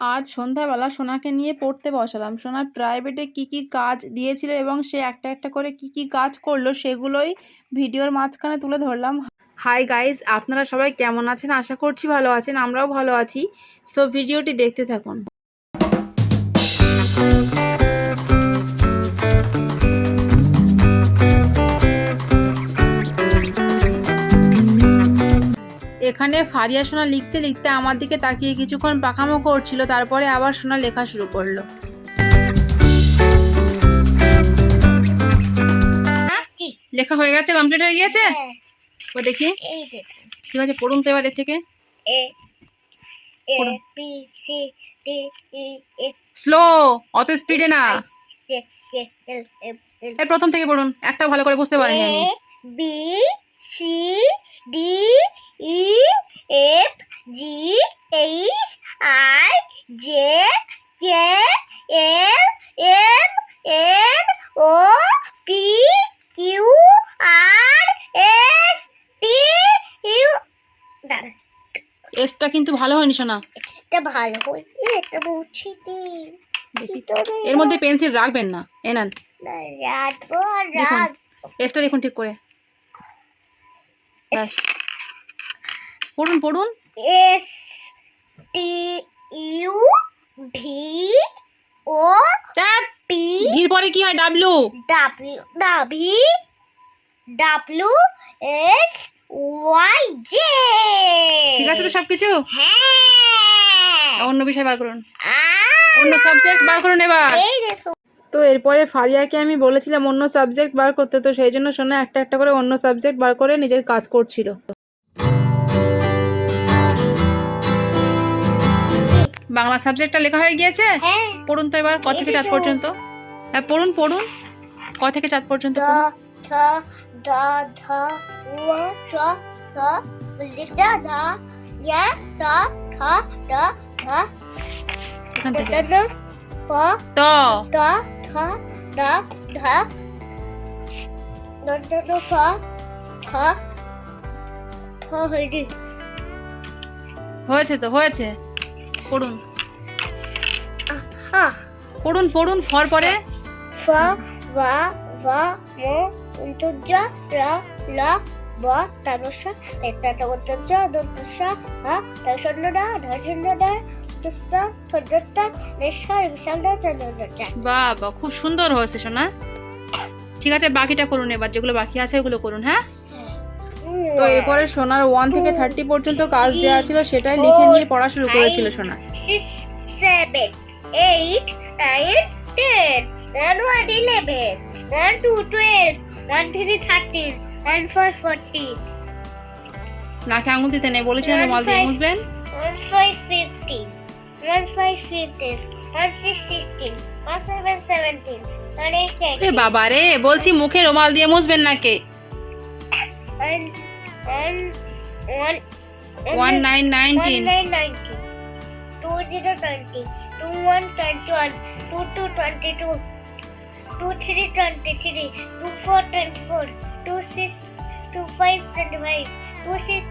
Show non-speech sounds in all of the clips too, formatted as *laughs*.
আজ সন্ধ্যাবেলা সোনাকে নিয়ে পড়তে বসালাম। সোনা প্রাইভেটে কি কি কাজ দিয়েছিল এবং সে একটা একটা করে কি কি কাজ করল সেগুলোই ভিডিওর মাঝখানে তুলে ধরলাম। হাই গাইজ আপনারা সবাই কেমন আছেন? আশা করছি ভালো আছেন, আমরাও ভালো আছি। সো ভিডিওটি দেখতে থাকুন। এখানে ফারিয়া সোনা লিখতে লিখতে আমার দিকে তাকিয়ে কিছুক্ষণ পাকামো করছিল তারপরে আবার সোনা লেখা শুরু করল। লেখা হয়ে গেছে? কমপ্লিট হয়ে গিয়েছে? হ্যাঁ, ও দেখি। ঠিক আছে পড়ুন তো এবার এর থেকে। A A B C D E F slow অত স্পিডে না। এই প্রথম থেকে পড়ুন। একটা ভালো করে বুঝতে পারিনি আমি। A B C D E F G H I J K L M N O P Q R S T U এসটা কিন্তু ভালো হয়নি শোনা এটা ভালো হয়েছে এটা বলছি দি এর মধ্যে পেন্সিল রাখবেন না এনান নেন। রাখব দেখুন। রাখ এসটা দেখুন ঠিক করে। ব্যাস। পড়ুন পড়ুন। S T U V O P ভির পরে কি হয়? W W W W S Y J. ঠিক আছে তো সবকিছু? হ্যাঁ। অন্য বিষয় বার করুন। অন্য সাবজেক্ট বার করুন এবার। এই দেখো। তো এরপরে ফারিয়াকে আমি বলেছিলাম অন্য সাবজেক্ট বার করতে তো সেই জন্য শোনা একটা একটা করে অন্য সাবজেক্ট বার করে নিজের কাজ করছিল। বাংলা সাবজেক্টটা লেখা হয়ে গিয়েছে? হ্যাঁ। পড়ুন তো এবার ক থেকে চাঁদ পর্যন্ত। হ্যাঁ পড়ুন পড়ুন। ক থেকে চাঁদ পর্যন্ত এখান থেকে। ত দ থ দ ধ দ দ দ প থ থ হয়েছে তো হয়েছে। পড়ুন। পড়ুন পড়ুন ফর পরে। ফ বা বা ম উন্তর্য র ল ব তানস এটা তমন্তর্য দন্তস হা দর্শনদা ধর্ষণদা দুস্ত ফদ্দতা নেশার বিশালদা চন্দ্রদা বাবা খুব সুন্দর হয়েছে শোনা ঠিক আছে বাকিটা করুন এবার যেগুলো বাকি আছে ওগুলো করুন হ্যাঁ? তো এরপরে সোনার ওয়ান থেকে থার্টি পর্যন্ত কাজ দেওয়া ছিল সেটাই লিখে নিয়ে পড়া শুরু করেছিল সোনা। Seven eight nine ten one one eleven one two twelve one three thirteen one four fourteen নাকে আঙুল দিতে নেই বলেছিলাম রুমাল দিয়ে মুছবেন? One five fifteen. One five fifteen. One six sixteen. One seven seventeen. One eight এ eighteen. বাবা রে বলছি মুখে রুমাল দিয়ে মুছবেন নাকে One one one. One nine One nineteen nine ninety. Two zero twenty. Two one twenty one. Two two twenty two. Two three twenty three. Two four twenty four. Two six. Two five twenty five. Two six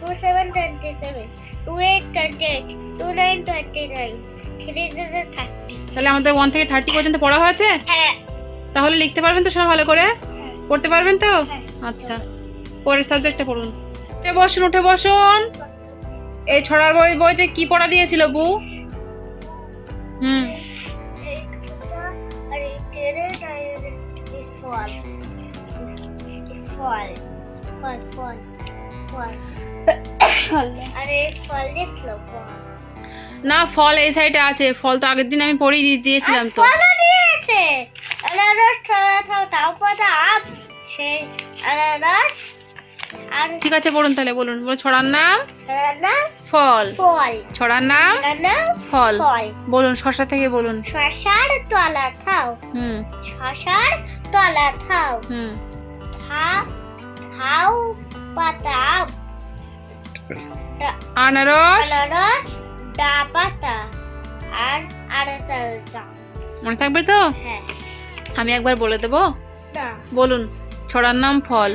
twenty seven. Two eight twenty eight. Two nine twenty nine. Three zero thirty. তাহলে আমাদের one থেকে thirty পর্যন্ত পড়া হয়েছে হ্যাঁ তাহলে লিখতে পারবেন তো সোনা ভালো করে পড়তে পারবেন তো হ্যাঁ। আচ্ছা পরের সাবজেক্টটা পড়ুন উঠে বসুন উঠে বসুন এই ছড়ার বই বইতে কি পড়া দিয়েছিল বু হুম ফল ফল ফল ফল না ফল এই সাইডে আছে। ফল তো আগের দিন আমি পড়িয়ে দিয়ে দিয়েছিলাম তো। ফলও দিয়েছে। আনারস পাতা আম সেই আনারস আর ঠিক আছে বলুন তাহলে বলুন। বলে ছড়ার নাম? ফল। ফল। ছড়ার নাম? ফল। ফল। বলুন শশা থেকে বলুন। শশার তলা থাও। হুম। শশার তলা থাও। হুম। থা থাও পাতা আনারস। আনারস আর আড়াতাল মনে থাকবে তো? হ্যাঁ। আমি একবার বলে দেবো? বলুন ছড়ার নাম ফল।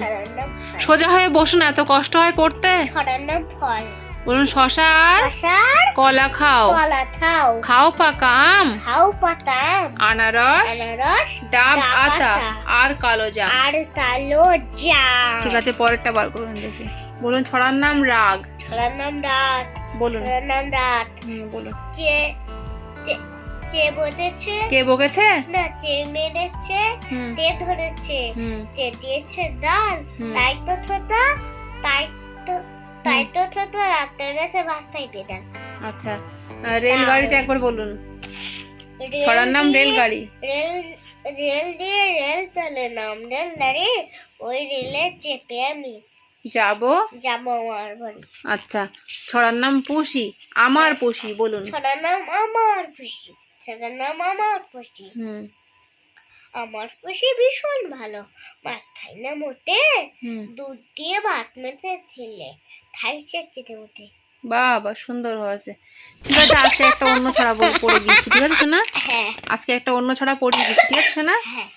সোজা হয়ে বসুন এত কষ্ট হয় পড়তে। ছড়ার নাম ফল। বলুন শশা আর শশার কলা খাও। কলা খাও। খাও পাকা আম। খাও আনারস আনারস ডাব আতা, আর কালো জাম। আর কালো জাম। ঠিক আছে পরেরটা বার করুন দেখি। বলুন ছড়ার নাম রাগ। ছড়ার নাম রাত বলুন। ছড়ার নাম রাত হুম বলুন। কে কে- বলেছে? কে বকেছে? না কে মেরেছে? কে ধরেছে? কে দিয়েছে হুম। তাই তো ছোটা তাই তো তাই তো ছোট রাতের এসে বাস্তাই দিলেন আচ্ছা রেলগাড়িটা একবার বলুন। ছড়ার নাম রেলগাড়ি। রেল রেল দিয়ে রেল চলে নাম রেল দাঁড়িয়ে ওই রেলে চেপে আমি। যাব? যাব আমার বাড়ি। আচ্ছা ছড়ার নাম পুষি আমার পুষি বলুন। ছড়ার নাম আমার খুশি ছড়ার নাম আমার খুশি হুম। আমার খুশি ভীষণ ভালো মাছ খাই না মোটে দুধ দিয়ে ভাত মেখে ছেলে খাই চেটে উঠে। বাবা সুন্দর হয়েছে। ঠিক আছে আজকে একটা অন্য ছড়া পড়ে দিচ্ছি ঠিক আছে শোনা হ্যাঁ। আজকে একটা অন্য ছড়া পড়ে দিচ্ছি ঠিক আছে শোনা হ্যাঁ।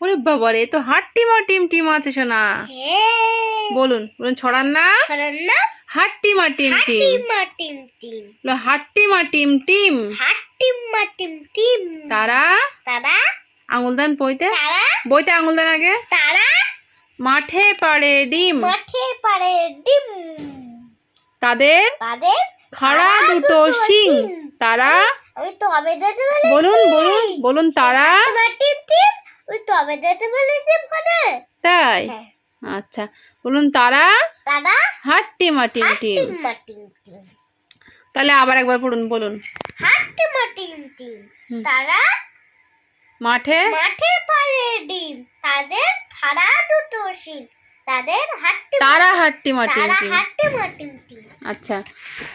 ওরে বাবা রে তো হাট্টিম টিম টিম আছে শোনা হ্যাঁ। বলুন বলুন ছড়ার নাম ছড়ার নাম হাট্টিমা টিম টিম। টিম টিম। বলো, হাট্টিমা টিম টিম। হাটিমা টিম টিম। তারা? তারা? আঙুল দেন বইতে? তারা? বইতে আঙুল দেন আগে? তারা? মাঠে পাড়ে ডিম। মাঠে পারে ডিম। তাদের? তাদের? খাড়া দুটো শিং। তারা? আমি তবে দিতে বলুন বলুন বলুন তারা? টিম টিম ওই তবে দিতে বলেছি তাই? হ্যাঁ। আচ্ছা বলুন তারা? তারা হাট্টিমা টিম টিম তাহলে আবার একবার পড়ুন বলুন। হাটিমা টিম টিম তারা মাঠে? মাঠে পারে ডিম। তাদের খাড়া দুটো শিং তাদের হাট্টি তারা হাট্টিমা টিম তারা টিম হাট্টিমা টিম টিম আচ্ছা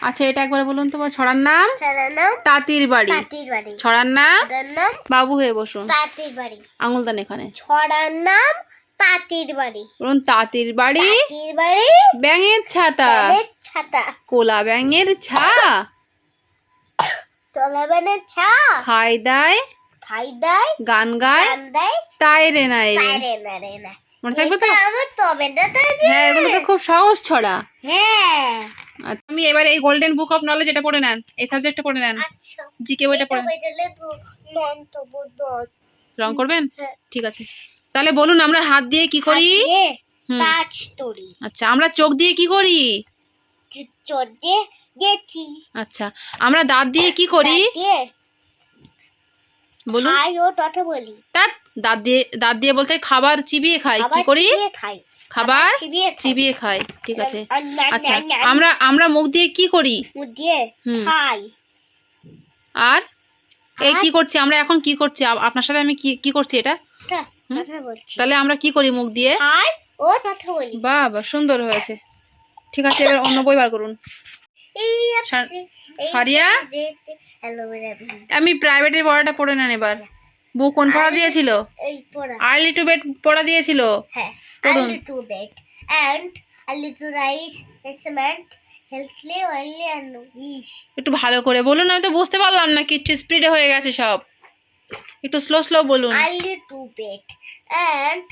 আচ্ছা এটা একবার বলুন তো ছড়ার নাম? নাম? তাঁতির বাড়ি। তাঁতির বাড়ি। ছড়ার নাম? নাম? বাবু হয়ে বসুন। তাঁতির বাড়ি। আঙুল দেন এখানে। ছড়ার নাম? তাঁতির বাড়ি। বলুন তাঁতির বাড়ি? তাঁতির বাড়ি? ব্যাঙের ছাতা। ছাতা। কোলা ব্যাঙের ছা। তলাবেনের ছা। খাই দায় খাই দেয় গান গায় কান দেয় তাই রে নাই রে। রে না রে না। মনে থাকবে তো? আমার তবে হ্যাঁ এগুলো তো খুব সহজ ছড়া। হ্যাঁ। আচ্ছা, আমি এবার এই গোল্ডেন বুক অফ নলেজ এটা পড়ে নেন। এই সাবজেক্টটা পড়ে নেন। আচ্ছা। জিকে বইটা পড়ে নেন। রং করবেন? হ্যাঁ। ঠিক আছে। তাহলে বলুন আমরা হাত দিয়ে কি করি? আচ্ছা আমরা চোখ দিয়ে কি করি? দিয়ে আচ্ছা আমরা দাঁত দিয়ে কি করি? বলুন। ও তথা বলি। তার দাঁত দিয়ে দাঁত দিয়ে বলতে খাবার চিবিয়ে খাই। কি করি? খাই। খাবার চিবিয়ে খাই। ঠিক আছে। আচ্ছা আমরা আমরা মুখ দিয়ে কি করি? মুখ দিয়ে হুম। খাই। আর এই? কি করছি আমরা এখন? কি করছি? আপনার সাথে আমি কি কি করছি এটা তাহলে আমরা কি করি মুখ দিয়ে? খাই ও কথা বলি। বাহ বাহ সুন্দর হয়েছে। ঠিক আছে এবার অন্য বই বার করুন। বীজ। আমি প্রাইভেটের পড়াটা পড়ে নেন এবার। বুক কোন পড়া দিয়েছিল? আর্লি টু বেড পড়া দিয়েছিল? হ্যাঁ and fish একটু ভালো করে বলুন আমি তো বুঝতে পারলাম না কিচ্ছু স্পিডে হয়ে গেছে সব। একটু স্লো স্লো বলুন। A little bit and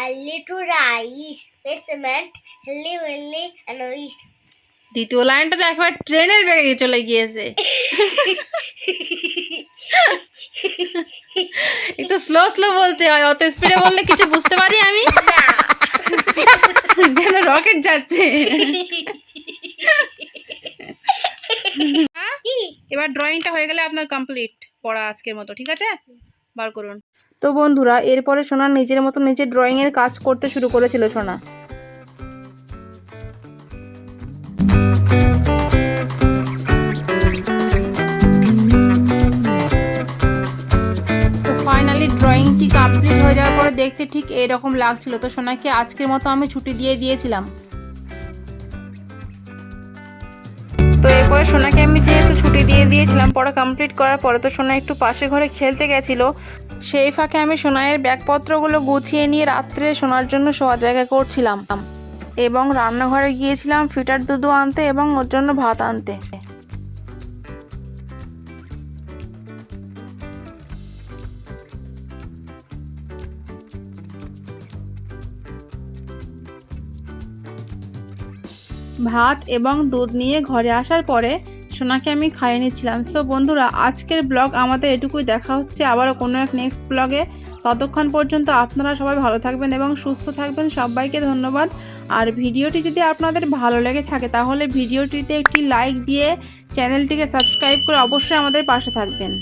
a little rice cement healthily oily and fish দ্বিতীয় লাইনটা তো একবার ট্রেনের বেগে চলে গিয়েছে। একটু স্লো স্লো বলতে হয় অত স্পিডে বললে কিছু বুঝতে পারি আমি? যেন রকেট যাচ্ছে। *laughs* হ্যাঁ? এবার ড্রয়িংটা হয়ে গেলে আপনার কমপ্লিট পড়া আজকের মতো ঠিক আছে? বার করুন। তো বন্ধুরা এরপরে সোনা নিজের মতো নিজের ড্রয়িংয়ের কাজ করতে শুরু করেছিল সোনা। তো ফাইনালি ড্রয়িংটি কমপ্লিট হয়ে যাওয়ার পরে দেখতে ঠিক এরকম লাগছিল। তো সোনাকে আজকের মতো আমি ছুটি দিয়ে দিয়েছিলাম। তো এরপরে সোনাকে আমি যেহেতু ছুটি দিয়ে দিয়েছিলাম পড়া কমপ্লিট করার পরে তো সোনা একটু পাশে ঘরে খেলতে গেছিল। সেই ফাঁকে আমি সোনায়ের ব্যাগপত্রগুলো গুছিয়ে নিয়ে রাত্রে সোনার জন্য শোয়া জায়গা করছিলাম। এবং রান্নাঘরে গিয়েছিলাম ফিটার দুধু আনতে এবং ওর জন্য ভাত আনতে। ভাত এবং দুধ নিয়ে ঘরে আসার পরে সোনাকে আমি খাইয়ে নিচ্ছিলাম। সো বন্ধুরা, আজকের ব্লগ আমাদের এটুকুই। দেখা হচ্ছে আবারও কোনো এক নেক্সট ব্লগে। ততক্ষণ পর্যন্ত আপনারা সবাই ভালো থাকবেন এবং সুস্থ থাকবেন। সবাইকে ধন্যবাদ। আর ভিডিওটি যদি আপনাদের ভালো লেগে থাকে, তাহলে ভিডিওটিতে একটি লাইক দিয়ে চ্যানেলটিকে সাবস্ক্রাইব করে অবশ্যই আমাদের পাশে থাকবেন।